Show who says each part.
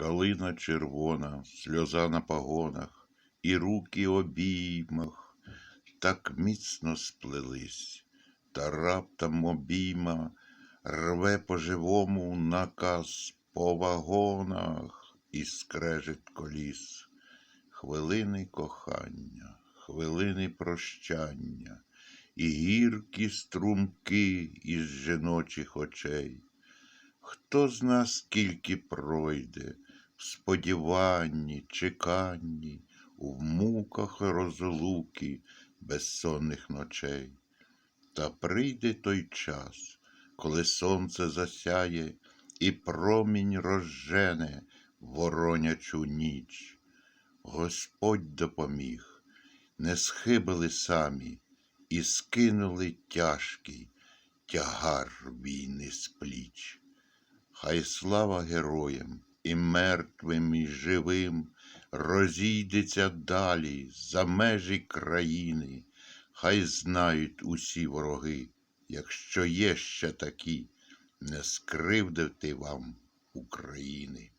Speaker 1: Калина червона, сльоза на погонах, і руки обіймах так міцно сплелись, та раптом обійма рве по-живому наказ по вагонах і скрежет коліс. Хвилини кохання, хвилини прощання, і гіркі струмки із жіночих очей. Хто з нас скільки пройде в сподіванні, чеканні, у муках розлуки безсонних ночей. Та прийде той час, коли сонце засяє і промінь розжене воронячу ніч. Господь допоміг, не схибили самі і скинули тяжкий тягар війни з пліч. Хай слава героям і мертвим, і живим розійдеться далі за межі країни, хай знають усі вороги, якщо є ще такі, не скривдити вам України.